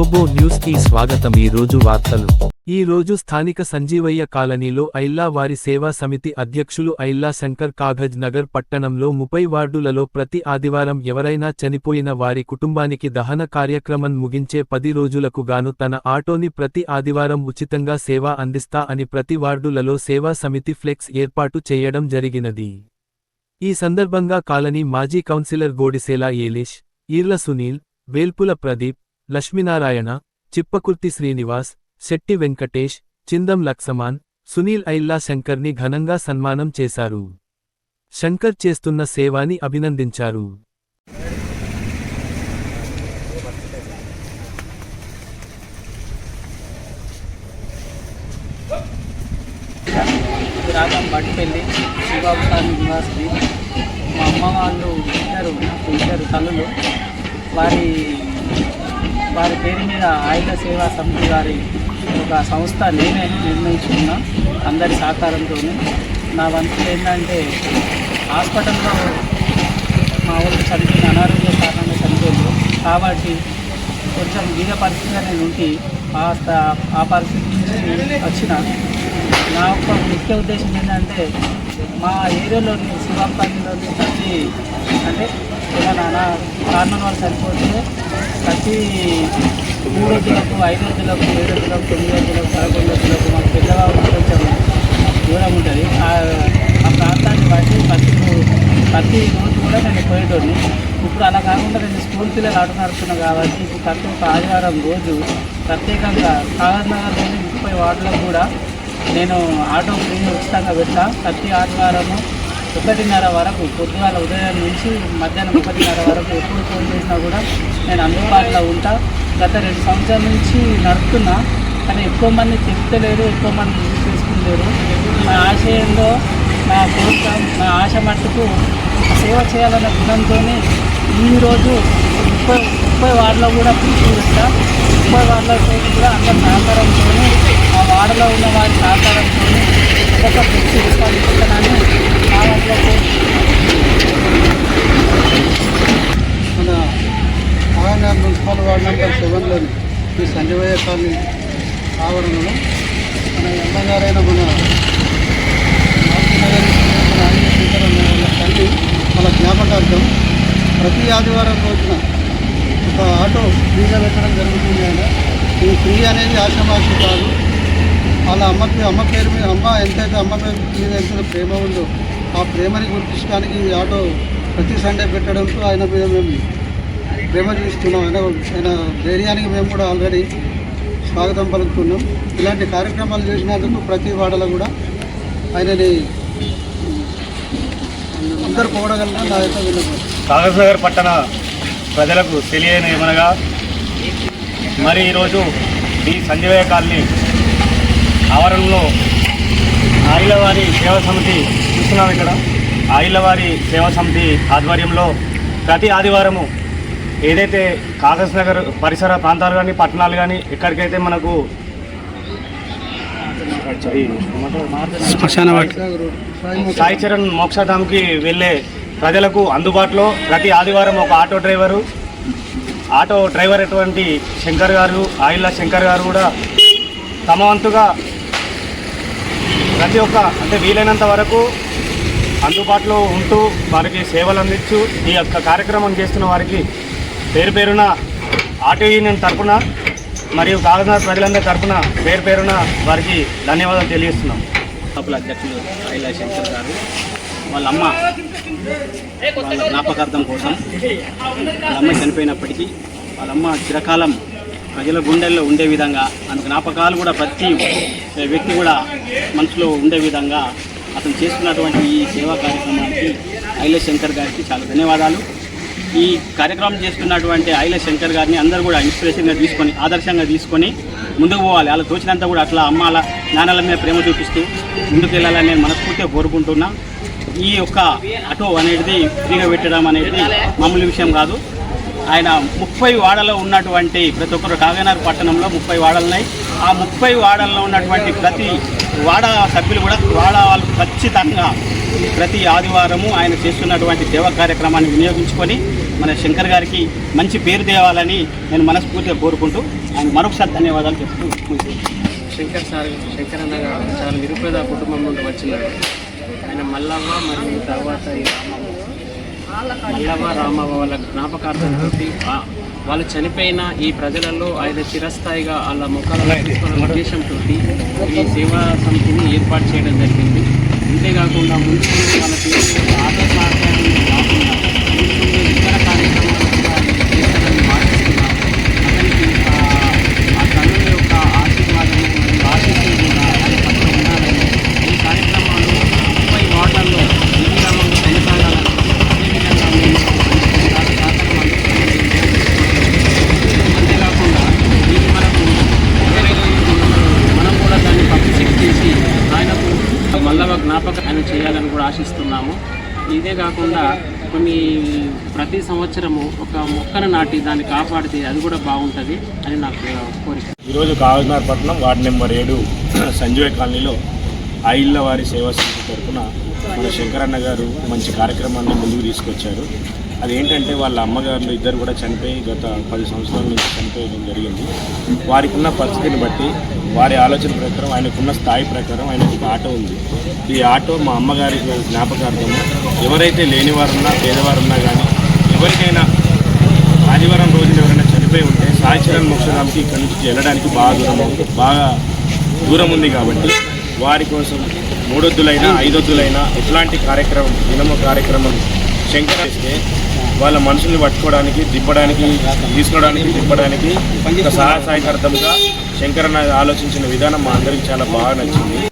గ్లోబో న్యూస్కి స్వాగతం. ఈ రోజు వార్తలు. ఈ రోజు స్థానిక సంజీవయ్య కాలనీలో ఐల్లా వారి సేవా సమితి అధ్యక్షులు ఐల్లా శంకర్ కాగజ్ నగర్ పట్టణంలో ముప్పై వార్డులలో ప్రతి ఆదివారం ఎవరైనా చనిపోయిన వారి కుటుంబానికి దహన కార్యక్రమం ముగించే పది రోజులకు గాను తన ఆటోని ప్రతి ఆదివారం ఉచితంగా సేవ అందిస్తా అని ప్రతి వార్డులలో సేవా సమితి ఫ్లెక్స్ ఏర్పాటు చేయడం జరిగినది. ఈ సందర్భంగా కాలనీ మాజీ కౌన్సిలర్ గోడిసేల ఏలేష్ ఈర్ల సునీల్ వేల్పుల ప్రదీప్ లక్ష్మీనారాయణ చిప్పకుర్తి శ్రీనివాస్ శెట్టి వెంకటేష్ చిందం లక్సమాన్ సునీల్ ఐల్లా శంకర్ని ఘనంగా సన్మానం చేశారు. శంకర్ చేస్తున్న సేవాని అభినందించారు. రాగం బట్టిపల్లి శివబాబు మా అమ్మ వాళ్ళు ఇద్దరు నాకు ఇద్దరు తల్లులు వారి వారి పేరు మీద ఆయుధ సేవా సమితి వారి ఒక సంస్థ నేనే నిర్ణయించుకున్నా. అందరి సహకారంతో నా వంతు ఏంటంటే హాస్పిటల్లో మా ఊళ్ళు చనిపోయిన అనారోగ్య కారణంగా చనిపోయింది కాబట్టి కొంచెం బీద పరిస్థితిగా నేను ఉండి ఆ ఆ పరిస్థితి నుంచి వచ్చిన నా యొక్క ముఖ్య ఉద్దేశం ఏంటంటే మా ఏరియాలోని శివాపల్లిలోని ప్రతి అంటే ఏదైనా నా కారణం వాళ్ళు చనిపోతే ప్రతి మూడు రోజులకు ఐదు రోజులకు ఏడు రోజులకు తొమ్మిది రోజులకు పదకొండు రోజులకు మాకు పెద్దవాళ్ళు కొంచెం దూరం ఉంటుంది. ఆ ప్రాంతాన్ని బట్టి ప్రతి ప్రతి రోజు కూడా నేను పోయేటోడిని. ఇప్పుడు అలా కాకుండా నేను స్కూల్ పిల్లలు ఆట కాబట్టి ఇప్పుడు ప్రతి ఒక్క ఆదివారం రోజు ప్రత్యేకంగా కాగజ్ ముప్పై వార్డులకు కూడా నేను ఆటో ఫ్రీ ఉచితంగా పెట్టా ప్రతి ఆదివారము ఒకటిన్నర వరకు పొద్దుగాల ఉదయం నుంచి మధ్యాహ్నం ఒకటిన్నర వరకు ఎప్పుడు ఫోన్ చేసినా కూడా నేను అందుబాటులో ఉంటా. గత రెండు సంవత్సరాల నుంచి నడుపుతున్నా కానీ ఎక్కువ మంది చెప్తలేరు ఎక్కువ మంది యూజ్ చేసుకుంటారు నా ఆశయంలో నా కోరిక నా ఆశ మట్టుకు సేవ చేయాలన్న గుణంతో ఈరోజు ముప్పై ముప్పై వార్డులో కూడా పూర్తి ముప్పై వార్డులతో కూడా అందరి సహకారంతో ఆ వార్డులో ఉన్న వారి సహకారంతో ఒక ఫ్లెక్సీ ఏర్పాటు చేస్తానని నా వాటిలో మన ఆర్ఎన్ఆర్ మున్సిపల్ వార్డ్ నెంబర్ సెవెన్లోని ఈ సంజీవయ్య ఆవరణలో. మన ఎమ్మెల్యేరైన మన తల్లి మన జ్ఞాపకార్థం ప్రతి ఆదివారం రోజున ఒక ఆటో ఫ్రీగా పెట్టడం జరుగుతుంది ఆయన. ఈ ఫ్రీ అనేది ఆశమాషి కాదు. వాళ్ళ అమ్మ అమ్మ పేరు మీద అమ్మ ఎంతైతే అమ్మ పేరు మీద ఎంత ప్రేమ ఉందో ఆ ప్రేమని గుర్తించడానికి ఈ ఆటో ప్రతి సండే పెట్టడంతో ఆయన మీద మేము ప్రేమ చూస్తున్నాం. ఆయన ఆయన ధైర్యానికి మేము కూడా ఆల్రెడీ స్వాగతం పలుకుతున్నాం. ఇలాంటి కార్యక్రమాలు చేసినందుకు ప్రతి వాడలో కూడా ఆయనని అందరు పోవడగలన నా యొక్క విన్నపం. కాగజ్ నగర్ పట్టణ ప్రజలకు తెలియని ఏమనగా మరి ఈరోజు ఈ సంజీవయ్య కాలనీ ఆవరణలో ఆయిలవారి సేవా సమితి చూస్తున్నాం ఇక్కడ. ఆయిలవారి సేవా సమితి ఆధ్వర్యంలో ప్రతి ఆదివారము ఏదైతే కాగజ్ నగర్ పరిసర ప్రాంతాలు కానీ పట్టణాలు కానీ ఎక్కడికైతే మనకు సాయి చరణ్ మోక్షధామ్కి వెళ్ళే ప్రజలకు అందుబాటులో ప్రతి ఆదివారం ఒక ఆటో డ్రైవరు. ఆటో డ్రైవర్ అటువంటి శంకర్ గారు ఆయిల్లా శంకర్ గారు కూడా తమ వంతుగా ప్రతి ఒక్క అంటే వీలైనంత వరకు అందుబాటులో ఉంటూ వారికి సేవలు అందించు ఈ యొక్క కార్యక్రమం చేస్తున్న వారికి పేరు పేరున ఆటో యూనియన్ తరఫున మరియు కాకినాడ ప్రజలందరి తరఫున పేరు పేరున వారికి ధన్యవాదాలు తెలియజేస్తున్నాం. సభల అధ్యక్షులు ఐలా శంకర్ గారు వాళ్ళ అమ్మ వాళ్ళ జ్ఞాపకార్థం కోసం. వాళ్ళ అమ్మ చనిపోయినప్పటికీ వాళ్ళ అమ్మ చిరకాలం ప్రజల గుండెల్లో ఉండే విధంగా మన జ్ఞాపకాలు కూడా ప్రతి వ్యక్తి కూడా మనసులో ఉండే విధంగా అతను చేస్తున్నటువంటి ఈ సేవా కార్యక్రమానికి ఐల శంకర్ గారికి చాలా ధన్యవాదాలు. ఈ కార్యక్రమం చేస్తున్నటువంటి ఐల శంకర్ గారిని అందరూ కూడా ఇన్స్పిరేషన్గా తీసుకొని ఆదర్శంగా తీసుకొని ముందుకు పోవాలి. అలా తోచినంత కూడా అట్లా అమ్మాల నాన్నల మీద ప్రేమ చూపిస్తూ ముందుకు వెళ్ళాలని నేను మనస్ఫూర్తిగా కోరుకుంటున్నా. ఈ యొక్క ఆటో అనేది ఫ్రీగా పెట్టడం అనేది మామూలు విషయం కాదు. ఆయన ముప్పై వాడలో ఉన్నటువంటి ప్రతి ఒక్కరు కాగనార్ పట్టణంలో ముప్పై వాడలు ఉన్నాయి ఆ ముప్పై వాడల్లో ఉన్నటువంటి ప్రతి వాడ సభ్యులు కూడా వాడ వాళ్ళు ఖచ్చితంగా ప్రతి ఆదివారము ఆయన చేస్తున్నటువంటి దేవ కార్యక్రమాన్ని వినియోగించుకొని మన శంకర్ గారికి మంచి పేరు తేవాలని నేను మనస్ఫూర్తిగా కోరుకుంటూ ఆయన మరొకసారి ధన్యవాదాలు చెప్తూ శంకర్ సార్ శంకర్ అన్న గారు చాలా నిరుపేద కుటుంబం నుండి వచ్చినారు. ఆయన మల్లవ్వ మరియు తర్వాత ఈ రామవ్వ వాళ్ళ జ్ఞాపకార్థం వాళ్ళ వాళ్ళు చనిపోయిన ఈ ప్రజలలో ఆయన చిరస్థాయిగా వాళ్ళ ముఖాలను తీసుకున్న ఉద్దేశంతో ఈ సేవా సమితిని ఏర్పాటు చేయడం జరిగింది. అంతేకాకుండా ముందు వాళ్ళకి ఆదర్శ పిల్లలు ఆటో సహకారం కాకుండా ముందు ముందు ఇతర కార్యక్రమాలు కూడా ఆయన చేస్తారని భావిస్తున్నాను అతనికి ఆ- ఆ తల్లుల యొక్క ఆశీర్వాదం మరియు ఆశీస్సులు కూడా ఆయన పట్ల ఉండాలని ఈ కార్యక్రమాలు ముప్పై వార్డులలో నిర్విరామంగా కొనసాగాలని అదేవిధంగా మేము మంచి సహకారం అందిస్తున్నామని అంతేకాకుండా ఇది మనకు ఎవరైతే మనం కూడా దాన్ని పబ్లిసిటీ చేసి ఆయనకు మల్లవ జ్ఞాపకం ఆయన చేయాలని కూడా ఆశిస్తున్నాము. ఇదే కాకుండా కొన్ని ప్రతి సంవత్సరము ఒక మొక్కను నాటి దాన్ని కాపాడితే అది కూడా బాగుంటుంది అని నాకు కోరిక. ఈరోజు కాగజ్నగర్ పట్టణం వార్డు నెంబర్ ఏడు సంజయ్ కాలనీలో ఆయిళ్ళ వారి సేవా సమితి తరఫున మన శంకరన్న గారు మంచి కార్యక్రమాన్ని ముందుకు తీసుకొచ్చారు. అదేంటంటే వాళ్ళ అమ్మగారులు ఇద్దరు కూడా చనిపోయి గత పది సంవత్సరాల నుంచి చనిపోయడం జరిగింది. వారికి ఉన్న పరిస్థితిని బట్టి వారి ఆలోచన ప్రకారం ఆయనకున్న స్థాయి ప్రకారం ఆయనకు ఒక ఆటో ఉంది. ఈ ఆటో మా అమ్మగారి జ్ఞాపకార్థము. ఎవరైతే లేనివారున్నా పేదవారున్నా కానీ ఎవరికైనా ఆదివారం రోజున ఎవరైనా చనిపోయి ఉంటే సాయి చరణ్ మోక్షధాంకి ఇక్కడి నుంచి వెళ్ళడానికి బాగా దూరం బాగా దూరం ఉంది కాబట్టి వారి కోసం మూడొద్దులైనా ఐదొద్దులైనా ఎట్లాంటి కార్యక్రమం దినమ కార్యక్రమం శంకరిస్తే వాళ్ళ మనుషుల్ని పట్టుకోవడానికి దిప్పడానికి తీసుకోవడానికి దిప్పడానికి ఒక సహాయ శంకరన్న ఆలోచించిన విధానం మా అందరికి చాలా బాగా నచ్చింది.